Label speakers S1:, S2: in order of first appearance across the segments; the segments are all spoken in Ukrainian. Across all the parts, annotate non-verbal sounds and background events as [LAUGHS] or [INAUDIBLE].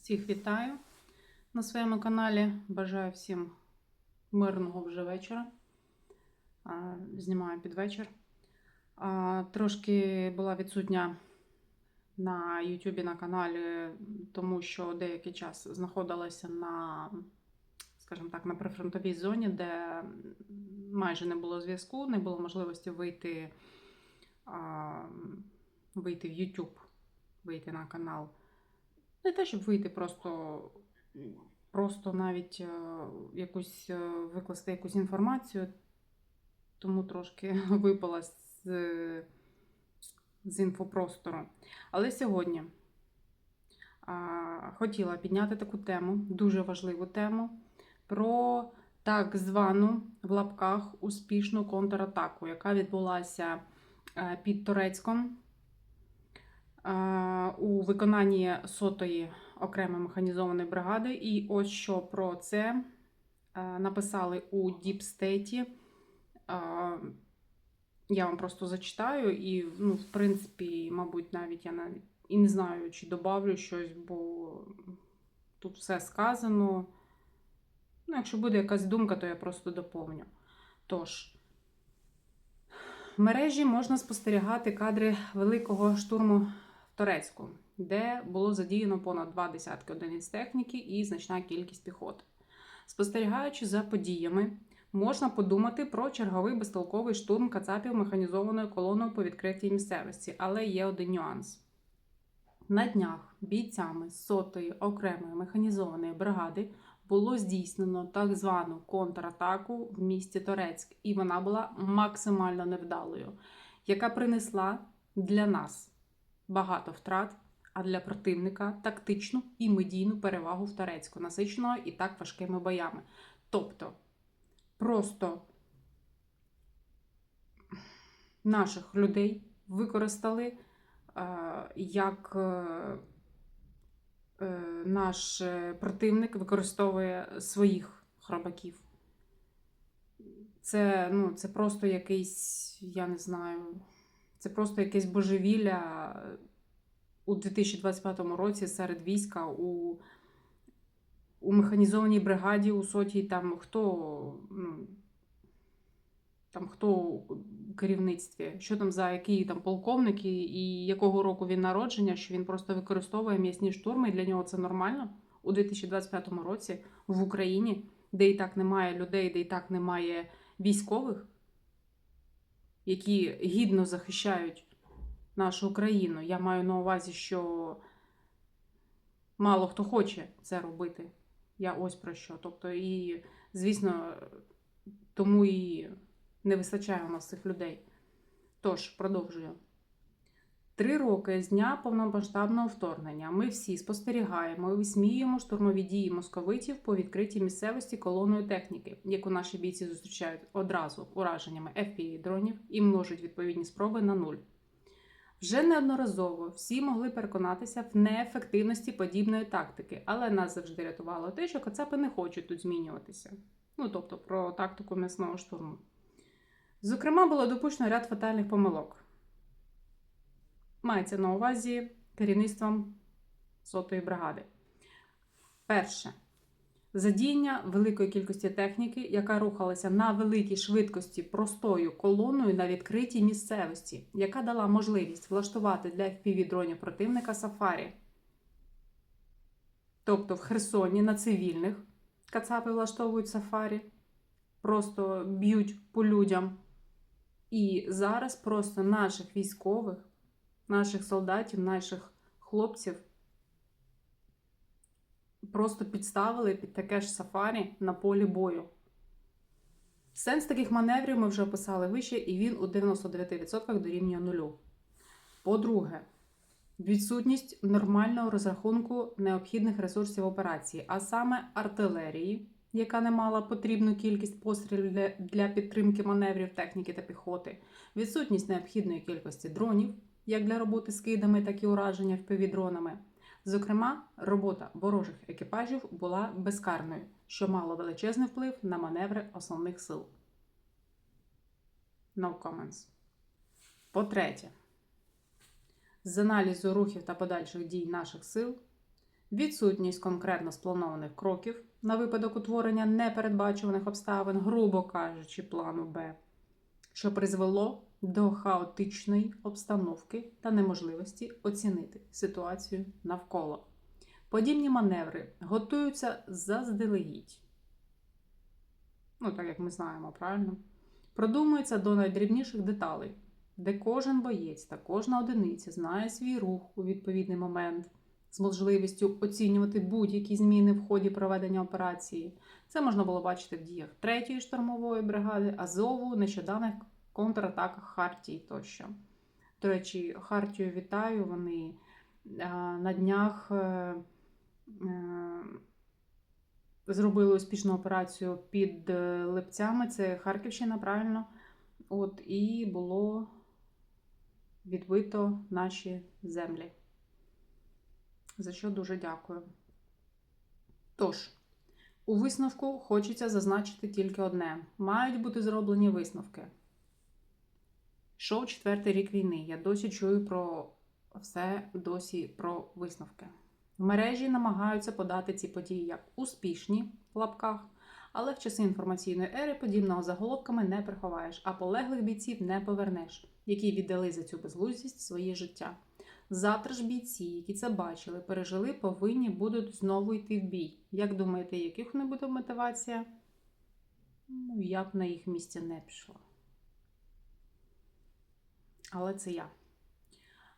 S1: Всіх вітаю на своєму каналі. Бажаю всім мирного вже вечора. Знімаю під вечір. Трошки була відсутня на YouTube на каналі, тому що деякий час знаходилася на, скажімо так, на прифронтовій зоні, де майже не було зв'язку, не було можливості вийти, вийти в YouTube, вийти на канал. Не те, щоб вийти, просто, просто навіть е, якусь е, викласти якусь інформацію, тому трошки [LAUGHS] випала з, з інфопростору. Але сьогодні а, хотіла підняти таку тему, дуже важливу тему, про так звану в лапках успішну контратаку, яка відбулася е, під Турецьком у виконанні сотої окремої механізованої бригади. І ось що про це е, написали у Діпстейті. Я вам просто зачитаю, і, ну, в принципі, мабуть, навіть я навіть і не знаю, чи добавлю щось, бо тут все сказано. Ну, якщо буде якась думка, то я просто доповню. Тож, в мережі можна спостерігати кадри великого штурму Торецьку, де було задіяно понад два десятки одиниць техніки і значна кількість піхоти. Спостерігаючи за подіями, можна подумати про черговий безтолковий штурм кацапів механізованою колоною по відкритій місцевості, але є один нюанс. На днях бійцями сотої окремої механізованої бригади було здійснено так звану контратаку в місті Торецьк, і вона була максимально невдалою, яка принесла для нас багато втрат, а для противника тактичну і медійну перевагу в Торецьку, насиченого і так важкими боями. Тобто, просто наших людей використали е, як е, е, наш е, противник використовує своїх хробаків. Це, ну, це просто якийсь, я не знаю, це просто якесь божевілля у 2025 році серед війська у, у механізованій бригаді, у сотій, там хто, ну, там хто у керівництві, що там за який там полковник і, і якого року він народження, що він просто використовує м'ясні штурми, і для нього це нормально. У 2025 році в Україні, де і так немає людей, де і так немає військових, які гідно захищають нашу країну. Я маю на увазі, що мало хто хоче це робити. Я ось про що. Тобто, і, звісно, тому і не вистачає у нас цих людей. Тож, продовжую. Три роки з дня повномасштабного вторгнення ми всі спостерігаємо і висміюємо штурмові дії московитів по відкритій місцевості колоною техніки, яку наші бійці зустрічають одразу ураженнями fpv дронів і множать відповідні спроби на нуль. Вже неодноразово всі могли переконатися в неефективності подібної тактики, але нас завжди рятувало те, що кацапи не хочуть тут змінюватися. Ну тобто про тактику м'ясного штурму. Зокрема, було допущено ряд фатальних помилок. Мається на увазі керівництвом сотої бригади. Перше. Задіяння великої кількості техніки, яка рухалася на великій швидкості простою колоною на відкритій місцевості, яка дала можливість влаштувати для FPV-дронів противника сафарі. Тобто в Херсоні на цивільних кацапи влаштовують сафарі, просто б'ють по людям. І зараз просто наших військових, наших солдатів, наших хлопців просто підставили під таке ж сафарі на полі бою. Сенс таких маневрів ми вже описали вище, і він у 99% дорівнює нулю. По-друге, відсутність нормального розрахунку необхідних ресурсів операції, а саме артилерії, яка не мала потрібну кількість пострілів для, підтримки маневрів техніки та піхоти, відсутність необхідної кількості дронів, як для роботи з кидами, так і ураження впівдронами. Зокрема, робота ворожих екіпажів була безкарною, що мало величезний вплив на маневри основних сил. No comments. По-третє, з аналізу рухів та подальших дій наших сил відсутність конкретно спланованих кроків на випадок утворення непередбачуваних обставин, грубо кажучи, плану Б, що призвело до хаотичної обстановки та неможливості оцінити ситуацію навколо. Подібні маневри готуються заздалегідь. Ну, так як ми знаємо, правильно? Продумуються до найдрібніших деталей, де кожен боєць та кожна одиниця знає свій рух у відповідний момент з можливістю оцінювати будь-які зміни в ході проведення операції. Це можна було бачити в діях 3-ї штурмової бригади, Азову, нещодавних контратаках Хартії тощо. До речі, Хартію вітаю. Вони е, на днях е, е, зробили успішну операцію під Липцями. Це Харківщина, правильно. От, і було відбито наші землі. За що дуже дякую. Тож, у висновку хочеться зазначити тільки одне: мають бути зроблені висновки. Йшов четвертий рік війни. Я досі чую про все досі про висновки. В мережі намагаються подати ці події як успішні в лапках, але в часи інформаційної ери подібного заголовками не приховаєш, а полеглих бійців не повернеш, які віддали за цю безглуздість своє життя. Завтра ж бійці, які це бачили, пережили, повинні будуть знову йти в бій. Як думаєте, яких не буде мотивація? Ну, я б на їх місці не пішла. Але це я.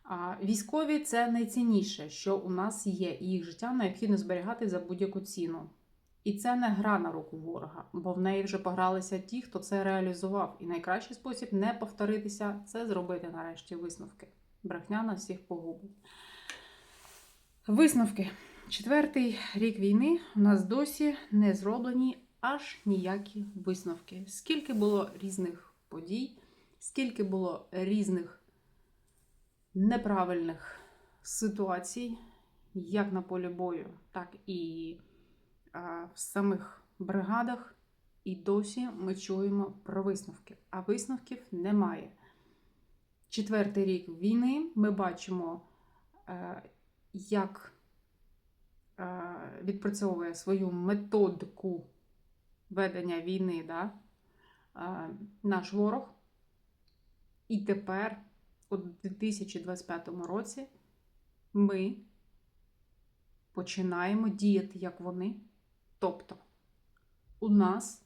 S1: А військові це найцінніше, що у нас є, і їх життя необхідно зберігати за будь-яку ціну. І це не гра на руку ворога, бо в неї вже погралися ті, хто це реалізував. І найкращий спосіб не повторитися це зробити нарешті висновки. Брехня на всіх погубить. Висновки. Четвертий рік війни у нас досі не зроблені аж ніякі висновки. Скільки було різних подій, скільки було різних неправильних ситуацій, як на полі бою, так і а, в самих бригадах. І досі ми чуємо про висновки, а висновків немає. Четвертий рік війни ми бачимо, е, як е, відпрацьовує свою методику ведення війни да, е, наш ворог. І тепер, у 2025 році, ми починаємо діяти як вони. Тобто, у нас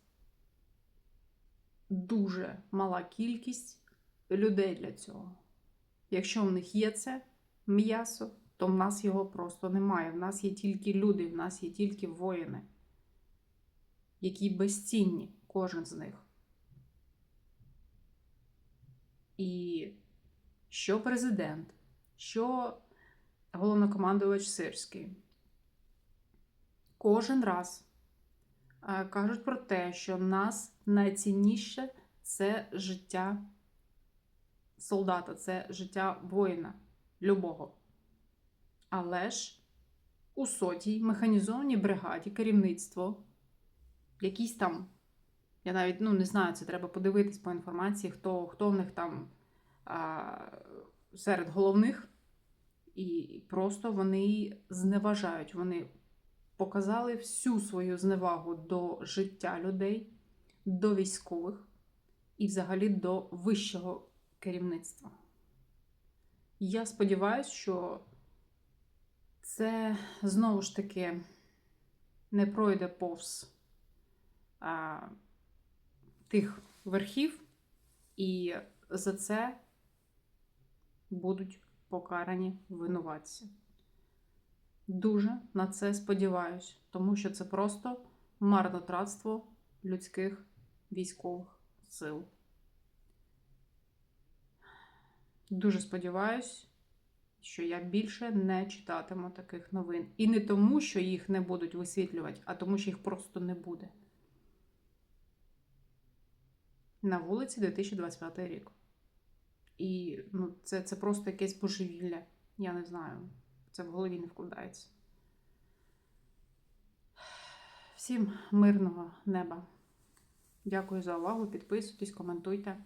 S1: дуже мала кількість людей для цього. Якщо в них є це м'ясо, то в нас його просто немає. В нас є тільки люди, в нас є тільки воїни, які безцінні, кожен з них. І що президент, що головнокомандувач Сирський, кожен раз е, кажуть про те, що нас найцінніше це життя солдата, це життя воїна любого. Але ж у сотій механізованій бригаді керівництво, якісь там, я навіть ну, не знаю, це треба подивитись по інформації, хто хто в них там а, серед головних, і просто вони зневажають. Вони показали всю свою зневагу до життя людей, до військових і взагалі до вищого керівництва. Я сподіваюся, що це знову ж таки не пройде повз а, тих верхів, і за це будуть покарані винуватці. Дуже на це сподіваюсь, тому що це просто марнотратство людських військових сил. Дуже сподіваюсь, що я більше не читатиму таких новин. І не тому, що їх не будуть висвітлювати, а тому, що їх просто не буде. На вулиці 2025 рік. І ну, це, це просто якесь божевілля. Я не знаю. Це в голові не вкладається. Всім мирного неба. Дякую за увагу. Підписуйтесь, коментуйте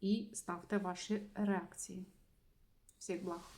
S1: і ставте ваші реакції. Всіх благ!